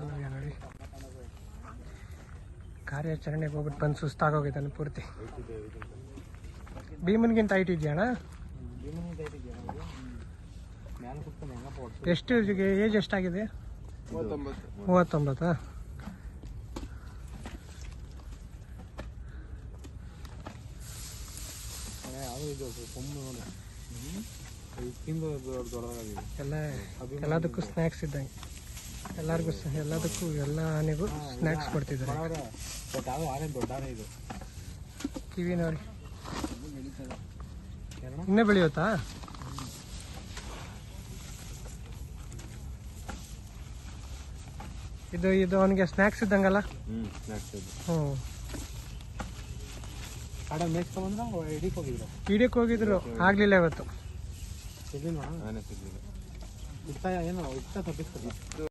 ನೋಡಿ. ಕಾರ್ಯಾಚರಣೆಗೆ ಹೋಗ್ಬಿಟ್ಟು ಬಂದು ಸುಸ್ತಾಗೋಗಿದ್ದಾನೆ ಪೂರ್ತಿ. ಭೀಮನ್ಗಿಂತ ಹೈಟ್ ಇದೆಯಣ್ಣ? ಎಷ್ಟು ಏಜ್ ಎಷ್ಟಾಗಿದೆ? ಮೂವತ್ತೊಂಬತ್ತು. ಎಲ್ಲ ಎಲ್ಲದಕ್ಕೂ ಸ್ನ್ಯಾಕ್ಸ್ ಇದ್ದಂಗೆ. ಎಲ್ಲರಿಗೂ ಎಲ್ಲದಕ್ಕೂ ಎಲ್ಲ ಆನೆಗೂ ಸ್ನ್ಯಾಕ್ಸ್ ಕೊಡ್ತಿದ್ದಾರೆ. ಕಿವಿನವ್ರಿ ಇನ್ನೇ ಆನೆ ಇದು ಕಿವಿ ನೋಡಿ. ಏನಣ್ಣ ಇನ್ನೂ ಬೆಳೆಯುತ್ತಾ? ಇದು ಇದು ಅವನಿಗೆ ಸ್ನ್ಯಾಕ್ಸ್ ಇದ್ದಂಗಲ್ಲ? ಹ್ಞೂ. ಹಿಡಿಯಕ್ಕೆ ಹೋಗಿದ್ರು. ಆಗಲಿಲ್ಲ ಇವತ್ತು.